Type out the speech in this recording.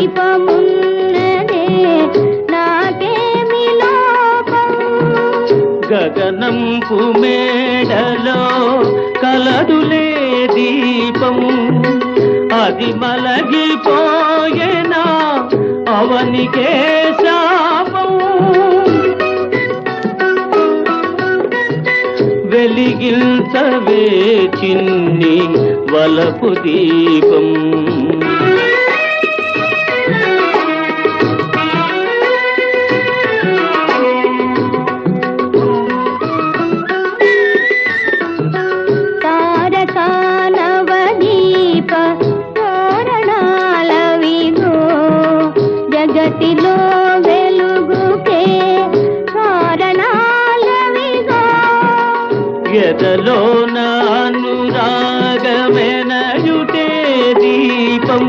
దీపమున్నదే నాకేమి లోపం? గగనంపు మేడలో కలదులే దీపం. అది మలగిపోయేనా? అవనికే శాపం. వెలిగించవే చిన్ని వలపు దీపం. జగతిలో వెలుగుకే కారణాలవిగో. ఎదలో నానురాగమెనయుటే దీపం.